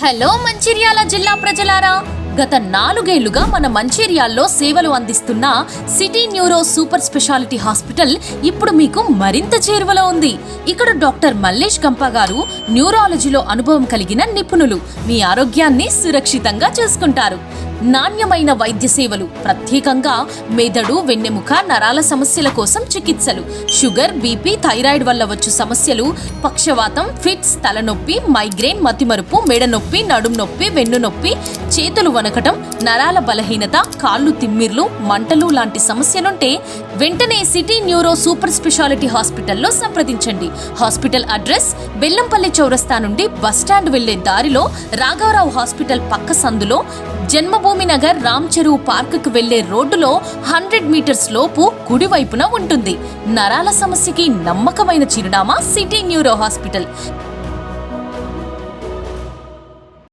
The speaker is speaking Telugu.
హలో మంచిర్యాల జిల్లా ప్రజలారా గత నాలుగేళ్ళుగా మన మంచిర్యాల్లో సేవలు అందిస్తున్న city neuro super speciality hospital ఇప్పుడు మీకు మరింత చేరువలో ఉంది. ఇక్కడ డాక్టర్ మల్లేష్ గంప గారు న్యూరాలజీలో అనుభవం కలిగిన నిపుణులు. మీ ఆరోగ్యాన్ని సురక్షితంగా చూసుకుంటారు. నాణ్యమైన వైద్య సేవలు ప్రత్యేకంగా మెదడు వెన్నెముక నరాల సమస్యల కోసం చికిత్సలు. షుగర్ బీపీ థైరాయిడ్ వల్ల వచ్చు సమస్యలు. పక్షవాతం ఫిట్స్ తలనొప్పి మైగ్రేన్ మతిమరుపు మెడ నొప్పి నడుం నొప్పి వెన్ను నొప్పి చేతులు వనకటం నరాల బలహీనత కాళ్ళు తిమ్మిర్లు మంటలు లాంటి సమస్యలుంటే వెంటనే సిటీ న్యూరో సూపర్ స్పెషాలిటీ హాస్పిటల్లో సంప్రదించండి. హాస్పిటల్ అడ్రస్ బెల్లంపల్లి చౌరస్తా నుండి బస్టాండ్ వెళ్ళే దారిలో రాఘవరావు హాస్పిటల్ పక్క సందులో జన్మభూమి నగర్ రామ్ చెరువు పార్కుకు వెళ్ళే రోడ్డులో హండ్రెడ్ మీటర్స్ లోపు కుడివైపున ఉంటుంది. నరాల సమస్యకి నమ్మకమైన చిరునామా సిటీ న్యూరో హాస్పిటల్.